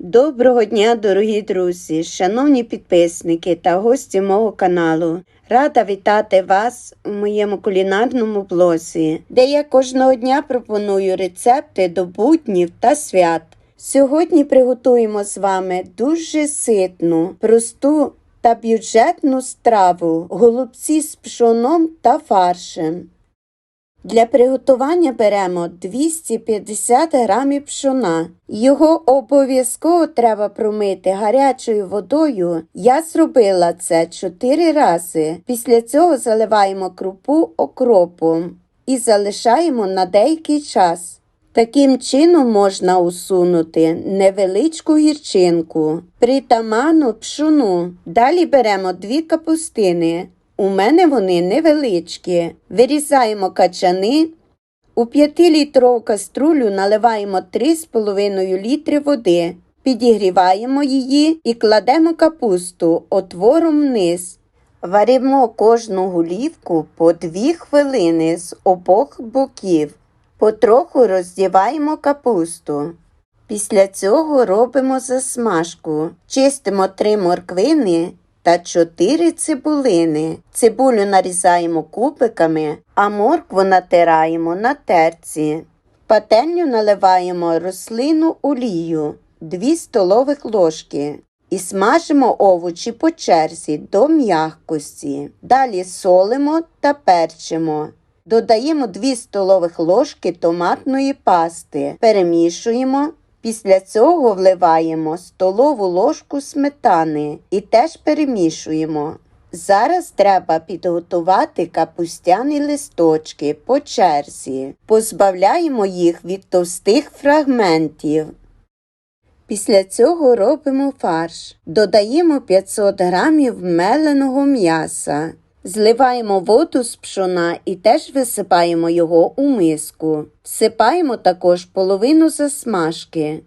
Доброго дня, дорогі друзі, шановні підписники та гості мого каналу. Рада вітати вас у моєму кулінарному блозі, де я кожного дня пропоную рецепти до буднів та свят. Сьогодні приготуємо з вами дуже ситну, просту та бюджетну страву голубці з пшоном та фаршем. Для приготування беремо 250 грамів пшона. Його обов'язково треба промити гарячою водою. Я зробила це 4 рази. Після цього заливаємо крупу окропом і залишаємо на деякий час. Таким чином можна усунути невеличку гірчинку, притаманну пшону. Далі беремо дві капустини. У мене вони невеличкі. Вирізаємо качани. У 5-літрову каструлю наливаємо 3,5 літри води. Підігріваємо її і кладемо капусту отвором вниз. Варимо кожну голівку по 2 хвилини з обох боків. Потроху роздіваємо капусту. Після цього робимо засмажку. Чистимо 3 морквини та 4 цибулини. Цибулю нарізаємо кубиками, а моркву натираємо на терці. Пательню наливаємо рослину олію 2 столових ложки і смажимо овочі по черзі до м'якості. Далі солимо та перчимо. Додаємо 2 столових ложки томатної пасти, перемішуємо. Після цього вливаємо столову ложку сметани і теж перемішуємо. Зараз треба підготувати капустяні листочки по черзі. Позбавляємо їх від товстих фрагментів. Після цього робимо фарш. Додаємо 500 грамів меленого м'яса. Зливаємо воду з пшона і теж висипаємо його у миску. Всипаємо також половину засмажки.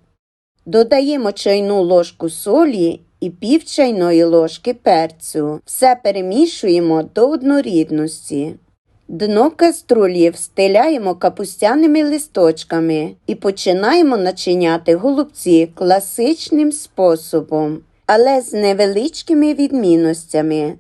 Додаємо чайну ложку солі і пів чайної ложки перцю. Все перемішуємо до однорідності. Дно каструлі встиляємо капустяними листочками і починаємо начиняти голубці класичним способом, але з невеличкими відмінностями.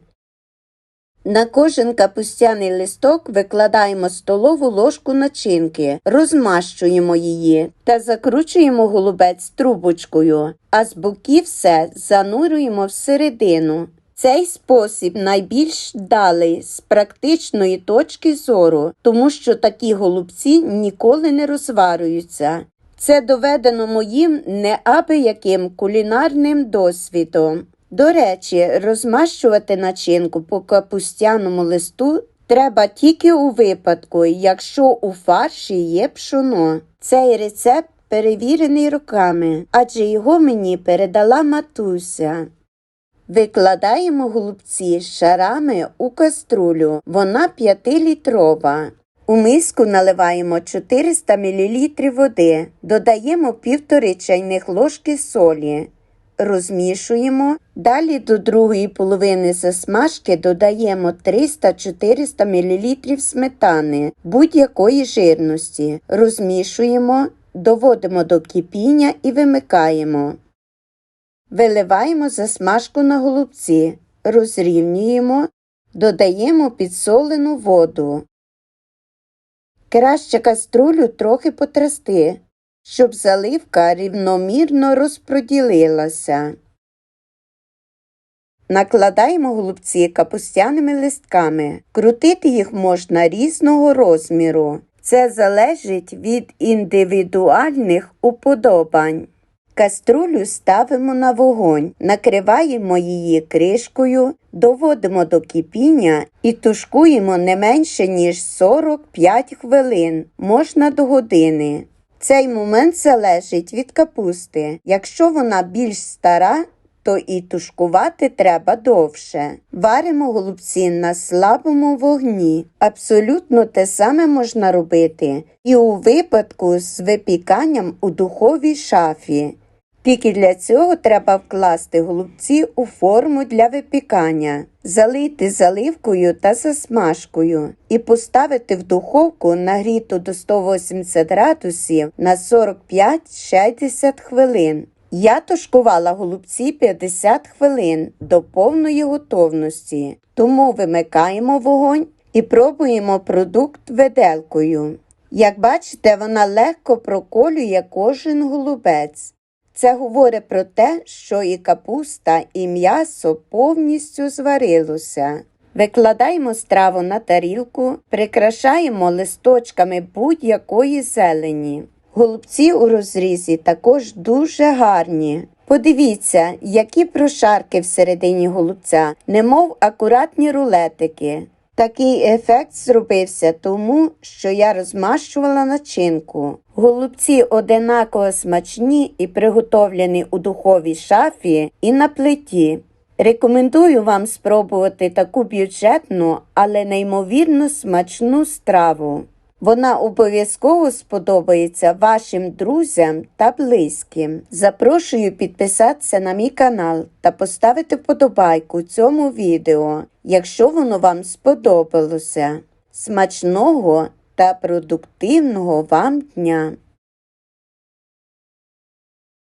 На кожен капустяний листок викладаємо столову ложку начинки, розмащуємо її та закручуємо голубець трубочкою, а з боків все занурюємо всередину. Цей спосіб найбільш далий з практичної точки зору, тому що такі голубці ніколи не розварюються. Це доведено моїм неабияким кулінарним досвідом. До речі, розмащувати начинку по капустяному листу треба тільки у випадку, якщо у фарші є пшоно. Цей рецепт перевірений роками, адже його мені передала матуся. Викладаємо голубці шарами у каструлю, вона 5-літрова. У миску наливаємо 400 мл води, додаємо 1,5 чайних ложки солі. Розмішуємо. Далі до другої половини засмажки додаємо 300-400 мл сметани будь-якої жирності. Розмішуємо, доводимо до кипіння і вимикаємо. Виливаємо засмажку на голубці, розрівнюємо, додаємо підсолену воду. Краще каструлю трохи потрясти щоб заливка рівномірно розпроділилася. Накладаємо голубці капустяними листками. Крутити їх можна різного розміру. Це залежить від індивідуальних уподобань. Каструлю ставимо на вогонь, накриваємо її кришкою, доводимо до кипіння і тушкуємо не менше, ніж 45 хвилин, можна до години. Цей момент залежить від капусти. Якщо вона більш стара, то і тушкувати треба довше. Варимо голубці на слабому вогні. Абсолютно те саме можна робити і у випадку з випіканням у духовій шафі. Тільки для цього треба вкласти голубці у форму для випікання, залити заливкою та засмажкою і поставити в духовку нагріту до 180 градусів на 45-60 хвилин. Я тушкувала голубці 50 хвилин до повної готовності, тому вимикаємо вогонь і пробуємо продукт виделкою. Як бачите, вона легко проколює кожен голубець. Це говорить про те, що і капуста, і м'ясо повністю зварилося. Викладаємо страву на тарілку, прикрашаємо листочками будь-якої зелені. Голубці у розрізі також дуже гарні. Подивіться, які прошарки всередині голубця, немов акуратні рулетики. Такий ефект зробився тому, що я розмащувала начинку. Голубці одинаково смачні і приготовлені у духовій шафі і на плиті. Рекомендую вам спробувати таку бюджетну, але неймовірно смачну страву. Вона обов'язково сподобається вашим друзям та близьким. Запрошую підписатися на мій канал та поставити вподобайку цьому відео, якщо воно вам сподобалося. Смачного та продуктивного вам дня!